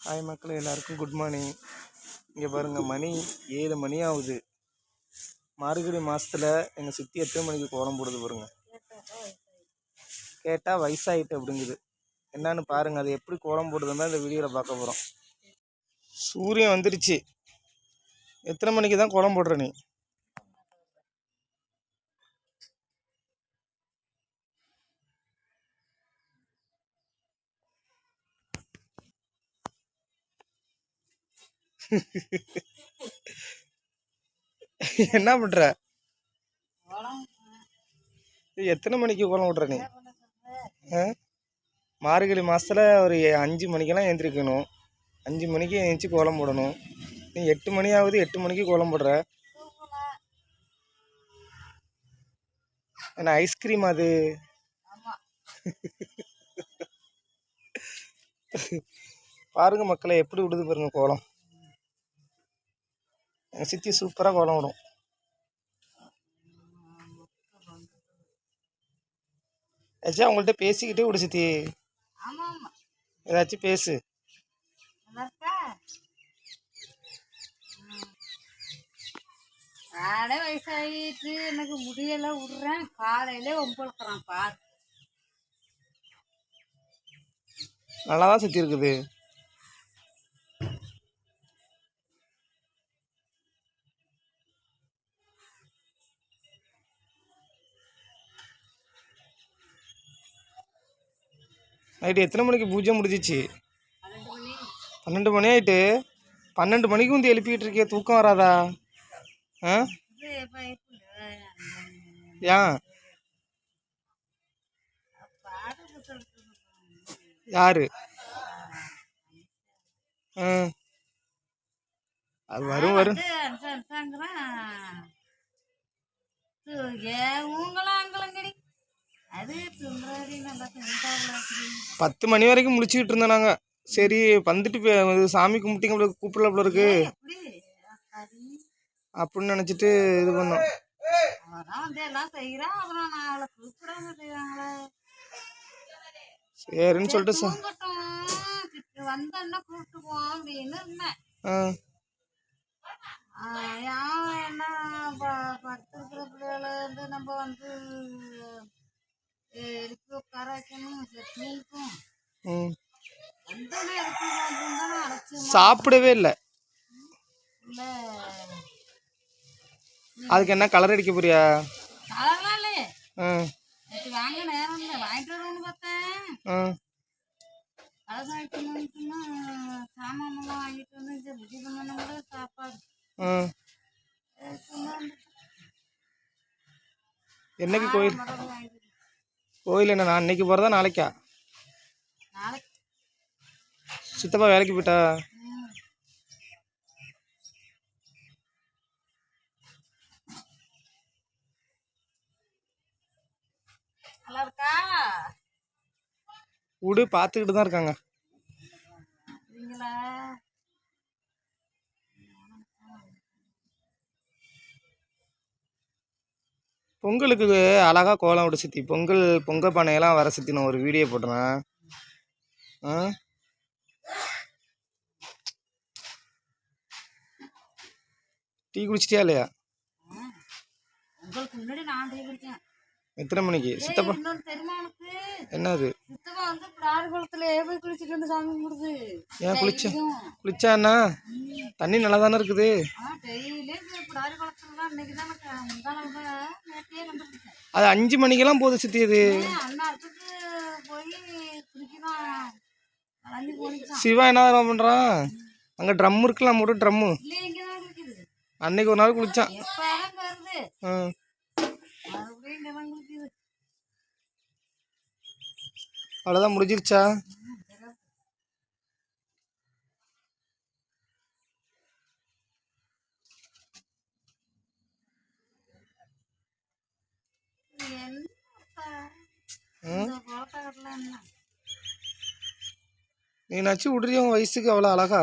Hi மக்கள் எல்லாருக்கும் good morning இங்கே பாருங்கள் மணி ஏழு மணி ஆகுது. மார்கழி மாதத்தில் எங்கள் சித்தி எத்தனை மணிக்கு கோலம் போடுது பாருங்க. கேட்டால் வயசாயிட்டு அப்படிங்குது. என்னன்னு பாருங்கள் அது எப்படி கோலம் போடுதுன்னு இந்த வீடியோவில் பார்க்க போகிறோம் சூரியன் வந்துருச்சு. எத்தனை மணிக்கு தான் கோலம் போடுற நீ? என்ன பண்ணுற எத்தனை மணிக்கு கோலம் விட்ற நீ? மார்கழி மாதத்தில் ஒரு அஞ்சு மணிக்கெல்லாம் எழுந்திரிக்கணும் அஞ்சு மணிக்கு எழுந்திரிச்சு கோலம் போடணும். நீ எட்டு மணி ஆகுது எட்டு மணிக்கு கோலம் போடுற. என்ன ஐஸ்கிரீம் அது? பாருங்க மக்களை எப்படி விடுது பாருங்க கோலம். எங்கள் சித்தி சூப்பராக கோலம் விடும் ஏதாச்சும் அவங்கள்ட்ட பேசிக்கிட்டே விடு சித்தி. ஏதாச்சும் பேசு. காலை வயசாகிட்டு எனக்கு முடியெல்லாம் விடுறேன். காலையிலே ஒம்பளுக்குறான் பார். நல்லா தான் சித்தி இருக்குது. நைட்டு எத்தனை மணிக்கு பூஜை முடிஞ்சிச்சு? பன்னெண்டு மணி ஆயிட்டு பன்னெண்டு மணிக்கு வந்து எழுப்பிக்கிட்டு இருக்கே தூக்கம் வராதா? ஆ? ஏன்? யாரு? ஆ. அது வரும் வரும். அனுசா அனுசாங்கிறான் உங்களாம் பத்து மணி வரைக்கும் முழிச்சுக்கிட்டு இருந்தோம் நாங்கள் சரி வந்துட்டு சாமி கும்பிட்டிங்க கூப்பிடல இருக்கு. சரி அப்படின்னு நினச்சிட்டு இது பண்ணோம். சரின்னு சொல்லிட்டு சா தூங்கட்டும். கிட்ட வந்தோன்னா கூப்பிட்டு போவோம் அப்படின்னு இருந்தேன். என்ன படுத்திருக்கிற பிள்ளைகளை வந்து நம்ம வந்து சாப்பிடவே இல்லை. அதுக்கு என்ன கலர் அடிக்க போறியா? என்னைக்கு கோயில்? கோயில் என்ன நான் இன்னைக்கு போகிறதா நாளைக்கு. சித்தப்பா வேலைக்கு போயிட்டா ம். நல்லா இருக்கா விடு பார்த்துக்கிட்டு தான் இருக்காங்க. பொங்கலுக்கு அழகா கோலம் விட சித்தி பொங்கல் பொங்கல் பானையெல்லாம் வர சித்தி நான் ஒரு வீடியோ போட்டுறேன் ஆ? டீ குடிச்சிட்டியா இல்லையா? எத்தனை மணிக்கு? சித்தப்பா. என்னது? வந்து பிடாரி குளத்துல போய் குளிச்சுட்டு வந்து சாமி கும்பிடுது. ஏன் குளிச்ச. குளிச்சா என்ன? தண்ணி நல்லா தானே இருக்குது அது அஞ்சு மணிக்கெல்லாம் போகுது சித்தி போனிச்சான் சிவா என்ன பண்ணுறான் அங்கே ட்ரம் இருக்குல்ல நம்ம வீட்டு ட்ரம்மு. அன்னைக்கு ஒரு நாள் குளிச்சான் எப்போ இடம் வருது ஆ மறுபடியும் இங்கே தான் குடிக்குது அவ்வளோதான் முடிஞ்சிருச்சா? நீ நச்சு விடுறிய உன் வயசுக்கு அவ்வளோ அழகா?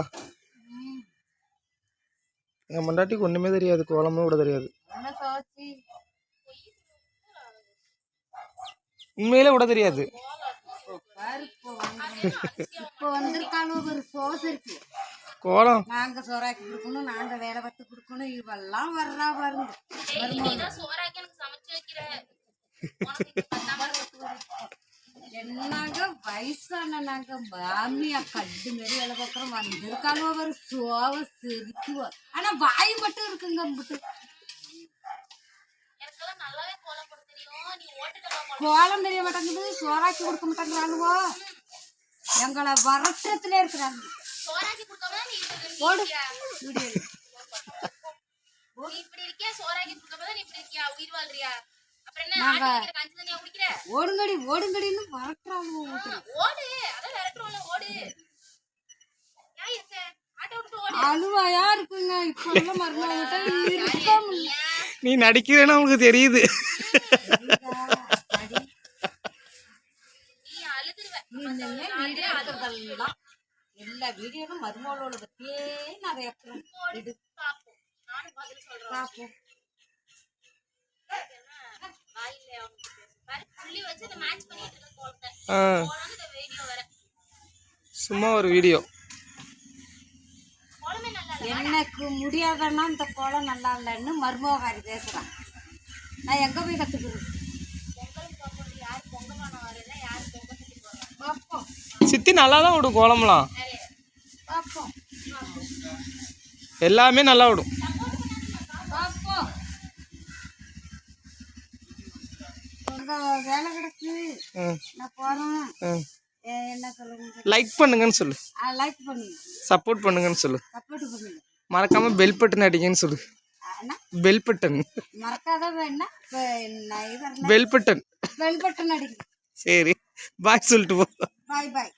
என் மண்டாட்டிக்கு ஒன்றுமே தெரியாது கோலமே விட தெரியாது. உண்மையிலே விட தெரியாது. இப்போ பாரு இப்போ வந்து இப்போ வந்திருக்காலும் ஒரு சோஸ் இருக்கு. கோலம். நாங்க சோறாக்கி கொடுக்கணும் நாங்க வேலை பார்த்து கொடுக்கணும் இவெல்லாம் வர்றா பாருங்க. மருமகள். சோறாக்கி எனக்கு சமைச்சு வைக்கிற. உனக்கு இங்க பத்தாம இருக்கு. என்னங்க வயசான நாங்க மாமியா கட்டு மாரி வேலை பார்க்குறோம் வந்திருக்காலும் ஒரு சோவ செதுக்குவோம் ஆனா வாய் மட்டும் இருக்குங்க கோலம் தெரிய மாட்டேங்குது சோறாக்கி கொடுக்க மாட்டேங்கிறாளுவோ எங்களை வரட்டத்துல இருக்கிறாங்க. போடு? வீடியோ. ஓடுங்கடி ஓடுங்கடின்னு ஓடு. அழுவாயா இருக்குங்க? இப்ப உள்ள மருமகிட்ட நீ நடிக்கிறேன்னு அவங்களுக்கு தெரியுது. இனிமே வீடியோ எடுக்கிறதெல்லாம் எல்லா வீடியோவும் மருமகளோட பத்தியே நான் வைக்கிறேன் இது பார்ப்போம் சும்மா ஒரு வீடியோ. எனக்கு முடியாதன்னா இந்த கோலம் நல்லா இல்லைன்னு மருமகாரி பேசுறான் நான் எங்க போய் கத்துக்கிறது? பொங்கலுக்கு யாரு வரல யாரு பொங்க கட்டி போடுறா பார்ப்போம் சித்தி நல்லா தான் விடும் கோலம்லாம். எல்லாமே நல்லா விடும். லைக் பண்ணுங்கன்னு சொல்லு. லைக் பண்ணுங்க. சப்போர்ட் பண்ணுங்கன்னு சொல்லு. சப்போர்ட் பண்ணுங்க. மறக்காம பெல் பட்டன் அடிங்கன்னு சொல்லு. பெல் பட்டன் மறக்காத வேணா. பெல் பட்டன் பெல் பட்டன் அடிக்கணும் சரி. பாய் சொல்லிட்டு போ பாய் பாய்